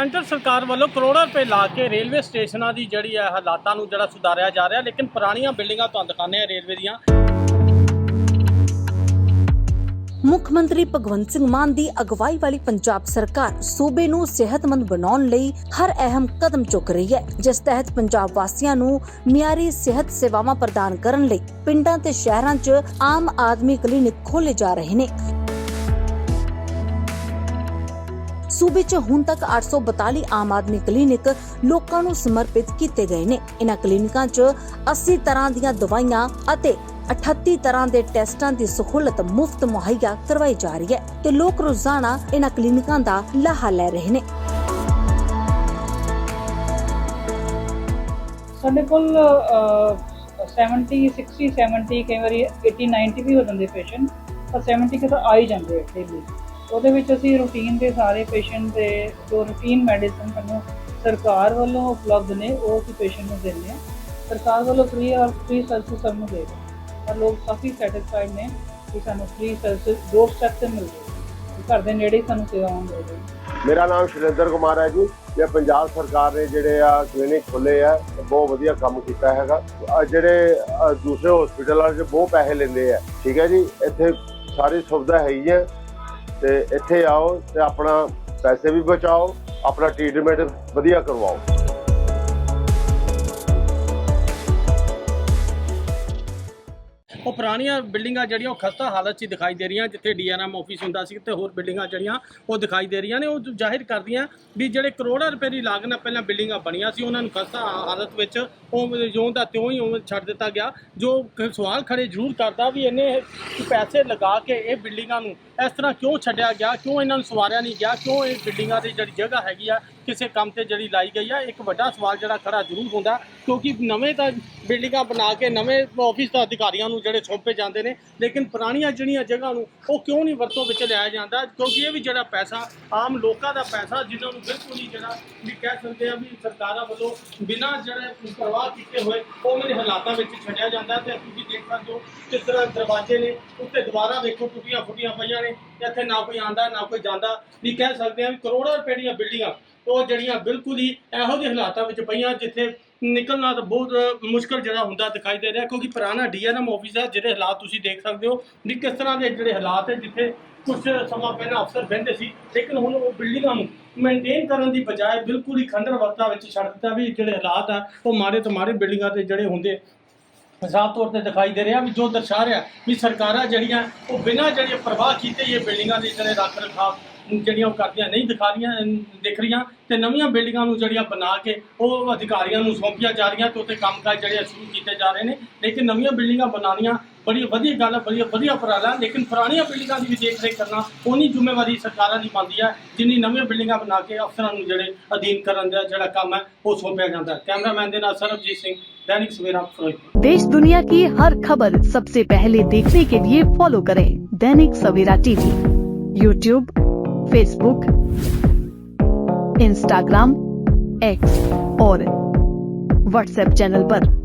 ਸਰਕਾਰ ਵੱਲੋਂ ਕਰੋੜਾਂ ਰੁਪਏ ਲਾ ਕੇ ਰੇਲਵੇ ਸਟੇਸ਼ਨਾਂ ਦੀ ਜਿਹੜੀ ਹੈ ਹਾਲਾਤਾਂ ਨੂੰ ਜਿਹੜਾ ਸੁਧਾਰਿਆ ਜਾ ਰਿਹਾ, ਲੇਕਿਨ ਪੁਰਾਣੀਆਂ ਬਿਲਡਿੰਗਾਂ ਤੁਹਾਨੂੰ ਦਿਖਾਉਂਦੇ ਆ ਰੇਲਵੇ ਦੀਆਂ। ਮੁੱਖ ਮੰਤਰੀ ਭਗਵੰਤ ਸਿੰਘ ਮਾਨ ਦੀ ਅਗਵਾਈ ਵਾਲੀ ਪੰਜਾਬ ਸਰਕਾਰ ਸੂਬੇ ਨੂੰ ਸਿਹਤਮੰਦ ਬਣਾਉਣ ਲਈ ਹਰ ਅਹਿਮ ਕਦਮ ਚੁੱਕ ਰਹੀ ਹੈ, ਜਿਸ ਤਹਿਤ ਪੰਜਾਬ ਵਾਸੀਆਂ ਨੂੰ ਮਿਆਰੀ ਸਿਹਤ ਸੇਵਾਵਾਂ ਪ੍ਰਦਾਨ ਕਰਨ ਲਈ ਪਿੰਡਾਂ ਤੇ ਸ਼ਹਿਰਾਂ 'ਚ ਆਮ ਆਦਮੀ ਕਲੀਨਿਕ ਖੋਲੇ ਜਾ ਰਹੇ ਨੇ। ਸੂਬੇ 'ਚ ਹੁਣ ਤੱਕ 842 ਆਮ ਆਦਮੀ ਕਲੀਨਿਕ ਲੋਕਾਂ ਨੂੰ ਸਮਰਪਿਤ ਕੀਤੇ ਗਏ ਨੇ। ਇਹਨਾਂ ਕਲੀਨਿਕਾਂ 'ਚ 80 ਤਰ੍ਹਾਂ ਦੀਆਂ ਦਵਾਈਆਂ ਅਤੇ 38 ਤਰ੍ਹਾਂ ਦੇ ਟੈਸਟਾਂ ਦੀ ਸਹੂਲਤ ਮੁਫਤ ਮੁਹੱਈਆ ਕਰਵਾਈ ਜਾ ਰਹੀ ਹੈ ਤੇ ਲੋਕ ਰੋਜ਼ਾਨਾ ਇਹਨਾਂ ਕਲੀਨਿਕਾਂ ਦਾ ਲਾਹਾ ਲੈ ਰਹੇ ਨੇ। ਸਾਡੇ ਕੋਲ 70 60 70 ਕਈ ਵਾਰੀ 80 90 ਵੀ ਹੋ ਜਾਂਦੇ ਪੇਸ਼ੈਂਟ ਪਰ 70 ਕਿ ਤਾਂ ਆ ਹੀ ਜਾਂਦੇ ਡੇਲੀ ਉਹਦੇ ਵਿੱਚ ਅਸੀਂ ਰੂਟੀਨ ਦੇ ਸਾਰੇ ਪੇਸ਼ੈਂਟ ਦੇ ਜੋ ਰੂਟੀਨ ਮੈਡੀਸਨ ਸਾਨੂੰ ਸਰਕਾਰ ਵੱਲੋਂ ਉਪਲਬਧ ਨੇ, ਉਹ ਅਸੀਂ ਪੇਸ਼ੈਂਟ ਨੂੰ ਦਿੰਦੇ ਆ ਸਰਕਾਰ ਵੱਲੋਂ ਫ੍ਰੀ ਔਰ ਫ੍ਰੀ ਸਰਵਿਸ ਸਭ ਨੂੰ ਦੇ ਰਹੇ ਪਰ ਲੋਕ ਕਾਫੀ ਸੈਟੀਸਫਾਈਡ ਨੇ ਕਿ ਸਾਨੂੰ ਫ੍ਰੀ ਸਰਵਿਸ ਦੋ ਸਟੈਪ ਤੇ ਮਿਲ ਰਹੀ ਘਰ ਦੇ ਨੇੜੇ ਸਾਨੂੰ ਸੇਵਾਵਾਂ ਮਿਲ ਰਹੀਆਂ ਮੇਰਾ ਨਾਮ ਸ਼ਰਿੰਦਰ ਕੁਮਾਰ ਹੈ ਜੀ। ਇਹ ਪੰਜਾਬ ਸਰਕਾਰ ਨੇ ਜਿਹੜੇ ਆ ਕਲੀਨਿਕ ਖੋਲੇ ਆ ਬਹੁਤ ਵਧੀਆ ਕੰਮ ਕੀਤਾ ਹੈਗਾ। ਜਿਹੜੇ ਦੂਸਰੇ ਹਸਪੀਟਲਾਂ 'ਚ ਬਹੁਤ ਪੈਸੇ ਲੈਂਦੇ ਆ। ਠੀਕ ਹੈ ਜੀ? ਇੱਥੇ ਸਾਰੀ ਸੁਵਿਧਾ ਹੈ ਹੀ ਹੈ। ਤੇ ਇੱਥੇ ਆਓ ਤੇ ਆਪਣਾ ਪੈਸੇ ਵੀ ਬਚਾਓ, ਆਪਣਾ ਟ੍ਰੀਟਮੈਂਟ ਵਧੀਆ ਕਰਵਾਓ। ਉਹ ਪੁਰਾਣੀਆਂ ਬਿਲਡਿੰਗਾਂ ਜਿਹੜੀਆਂ ਉਹ ਖਸਤਾ ਹਾਲਤ 'ਚ ਦਿਖਾਈ ਦੇ ਰਹੀਆਂ, ਜਿੱਥੇ ਡੀਆਰਐਮ ਆਫਿਸ ਹੁੰਦਾ ਸੀ, ਤੇ ਹੋਰ ਬਿਲਡਿੰਗਾਂ ਜਿਹੜੀਆਂ ਉਹ ਦਿਖਾਈ ਦੇ ਰਹੀਆਂ ਨੇ, ਉਹ ਜ਼ਾਹਿਰ ਕਰਦੀਆਂ ਵੀ ਜਿਹੜੇ ਕਰੋੜਾਂ ਰੁਪਏ ਦੀ ਲਾਗਤ ਨਾਲ ਪਹਿਲਾਂ ਬਿਲਡਿੰਗਾਂ ਬਣੀਆਂ ਸੀ, ਉਹਨਾਂ ਨੂੰ ਖਸਤਾ ਹਾਲਤ ਵਿੱਚ ਉਹ ਜਿਉਂ ਦਾ ਤਿਉਂ ਹੀ ਉਵੇਂ ਛੱਡ ਦਿੱਤਾ ਗਿਆ, ਜੋ ਸਵਾਲ ਖੜੇ ਜ਼ਰੂਰ ਕਰਦਾ ਵੀ ਇਹਨੇ ਪੈਸੇ ਲਗਾ ਕੇ ਇਹ ਬਿਲਡਿੰਗਾਂ ਨੂੰ ਇਸ ਤਰ੍ਹਾਂ ਕਿਉਂ ਛੱਡਿਆ ਗਿਆ? ਕਿਉਂ ਇਹਨਾਂ ਨੂੰ ਸਵਾਰਿਆ ਨਹੀਂ ਗਿਆ? ਕਿਉਂ ਇਹ ਬਿਲਡਿੰਗਾਂ ਦੀ ਜਿਹੜੀ ਜਗ੍ਹਾ ਹੈਗੀ ਆ, ਕਿਸੇ ਕੰਮ ਤੇ ਜਿਹੜੀ ਲਾਈ ਗਈ ਆ, ਇੱਕ ਵੱਡਾ ਸਵਾਲ ਜਿਹੜਾ ਖੜਾ ਜ਼ਰੂਰ ਹੁੰਦਾ, ਕਿਉਂਕਿ ਨਵੇਂ ਤਾਂ ਬਿਲਡਿੰਗਾਂ ਬਣਾ ਕੇ ਨਵੇਂ ਆਫਿਸ ਦਾ ਅਧਿਕਾਰੀਆਂ ਨੂੰ ਜਿਹੜੇ ਸੌਂਪੇ ਜਾਂਦੇ ਨੇ, ਲੇਕਿਨ ਪੁਰਾਣੀਆਂ ਜਿਹੜੀਆਂ ਜਗ੍ਹਾ ਨੂੰ ਉਹ ਕਿਉਂ ਨਹੀਂ ਵਰਤੋਂ ਵਿੱਚ ਲਿਆਇਆ ਜਾਂਦਾ? ਕਿਉਂਕਿ ਇਹ ਵੀ ਜਿਹੜਾ ਪੈਸਾ, ਆਮ ਲੋਕਾਂ ਦਾ ਪੈਸਾ, ਜਿਨ੍ਹਾਂ ਨੂੰ ਬਿਲਕੁਲ ਹੀ ਜਿਹੜਾ ਵੀ ਕਹਿ ਸਕਦੇ ਆ ਵੀ ਸਰਕਾਰਾਂ ਵੱਲੋਂ ਬਿਨਾਂ ਜਿਹੜੇ ਪ੍ਰਵਾਹ ਕੀਤੇ ਹੋਏ ਉਹਨਾਂ ਦੇ ਹਾਲਾਤਾਂ ਵਿੱਚ ਛੱਡਿਆ ਜਾਂਦਾ ਤੇ ਤੁਸੀਂ ਦੇਖ ਸਕਦੇ ਹੋ ਕਿਸ ਤਰ੍ਹਾਂ ਦਰਵਾਜ਼ੇ ਨੇ, ਉੱਤੇ ਦੁਬਾਰਾ ਦੇਖੋ ਟੁੱਟੀਆਂ ਫੁੱਟੀਆਂ ਪਈਆਂ ਨੇ ਇੱਥੇ ਨਾ ਕੋਈ ਆਂਦਾ ਨਾ ਕੋਈ ਜਾਂਦਾ। ਵੀ ਕਹਿ ਸਕਦੇ ਆ ਵੀ ਕਰੋੜਾਂ ਰੁਪਏ ਦੀਆਂ ਬਿਲਡਿੰਗਾਂ, ਉਹ ਜਿਹੜੀਆਂ ਬਿਲਕੁਲ ਹੀ ਇਹੋ ਜਿਹੇ ਹਾਲਾਤਾਂ ਵਿੱਚ ਪਈਆਂ, ਜਿੱਥੇ ਨਿਕਲਣਾ ਤਾਂ ਬਹੁਤ ਮੁਸ਼ਕਲ ਜਿਹੜਾ ਹੁੰਦਾ ਦਿਖਾਈ ਦੇ ਰਿਹਾ, ਕਿਉਂਕਿ ਪੁਰਾਣਾ ਡੀਐਨਐਮ ਆਫਿਸ ਹੈ ਜਿਹਦੇ ਹਾਲਾਤ ਤੁਸੀਂ ਦੇਖ ਸਕਦੇ ਹੋ, ਵੀ ਕਿਸ ਤਰ੍ਹਾਂ ਦੇ ਜਿਹੜੇ ਹਾਲਾਤ ਹੈ, ਜਿੱਥੇ ਕੁਝ ਸਮਾਂ ਪਹਿਲਾਂ ਅਫਸਰ ਬਹਿੰਦੇ ਸੀ, ਲੇਕਿਨ ਹੁਣ ਉਹ ਬਿਲਡਿੰਗਾਂ ਨੂੰ ਮੇਨਟੇਨ ਕਰਨ ਦੀ ਬਜਾਏ ਬਿਲਕੁਲ ਹੀ ਖੰਡਰ ਵਰਤਾ ਵਿੱਚ ਛੱਡ ਦਿੱਤਾ ਵੀ ਜਿਹੜੇ ਹਾਲਾਤ ਆ, ਉਹ ਮਾੜੇ ਤੋਂ ਮਾਰੇ ਬਿਲਡਿੰਗਾਂ ਤੇ ਜਿਹੜੇ ਹੁੰਦੇ ਸਾਫ਼ ਤੌਰ ਤੇ ਦਿਖਾਈ ਦੇ ਰਿਹਾ ਵੀ ਜੋ ਦਰਸਾ ਰਿਹਾ ਵੀ ਸਰਕਾਰਾਂ ਜਿਹੜੀਆਂ, ਉਹ ਬਿਨਾਂ ਜਿਹੜੇ ਪ੍ਰਵਾਹ ਕੀਤੇ ਇਹ ਬਿਲਡਿੰਗਾਂ ਦੇ ਜਿਹੜੇ ਰੱਖ ਰਖਾਵ ਜਿਹੜੀਆਂ ਉਹ ਕਰਦੀਆਂ, ਨਹੀਂ ਦਿਖਾ ਰਹੀਆਂ ਦਿਖ ਰਹੀਆਂ, ਤੇ ਨਵੀਆਂ ਬਿਲਡਿੰਗਾਂ ਨੂੰ ਜਿਹੜੀਆਂ ਬਣਾ ਕੇ ਉਹ ਅਧਿਕਾਰੀਆਂ ਨੂੰ ਸੌਂਪੀਆਂ ਜਾ ਰਹੀਆਂ ਤੇ ਉੱਤੇ ਕੰਮਕਾਜ ਜਿਹੜੇ ਆ ਸ਼ੁਰੂ ਕੀਤੇ ਜਾ ਰਹੇ ਨੇ, ਲੇਕਿਨ ਨਵੀਆਂ ਬਿਲਡਿੰਗਾਂ ਬਣਾਉਣੀਆਂ ਬੜੀ ਵਧੀਆ ਗੱਲ ਹੈ ਬੜੀ ਵਧੀਆ ਉਪਰਾਲਾ ਲੇਕਿਨ ਪੁਰਾਣੀਆਂ ਬਿਲਡਿੰਗਾਂ ਦੀ ਵੀ ਦੇਖ ਰੇਖ ਕਰਨਾ ਉਨੀ ਜ਼ਿੰਮੇਵਾਰੀ ਸਰਕਾਰਾਂ ਦੀ ਬਣਦੀ ਹੈ ਜਿੰਨੀ ਨਵੀਆਂ ਬਿਲਡਿੰਗਾਂ ਬਣਾ ਕੇ ਅਫਸਰਾਂ ਨੂੰ ਜਿਹੜੇ ਅਧੀਨ ਕਰਨ ਦਾ ਜਿਹੜਾ ਕੰਮ ਹੈ ਉਹ ਸੌਂਪਿਆ ਜਾਂਦਾ ਹੈ ਕੈਮਰਾਮੈਨ ਦੇ ਨਾਲ ਸਰਬਜੀਤ ਸਿੰਘ दैनिक सवेरा फिरोजपुर देश दुनिया की हर खबर सबसे पहले देखने के लिए फॉलो करें Dainik Savera TV YouTube Facebook Instagram X और व्हाट्सएप चैनल पर।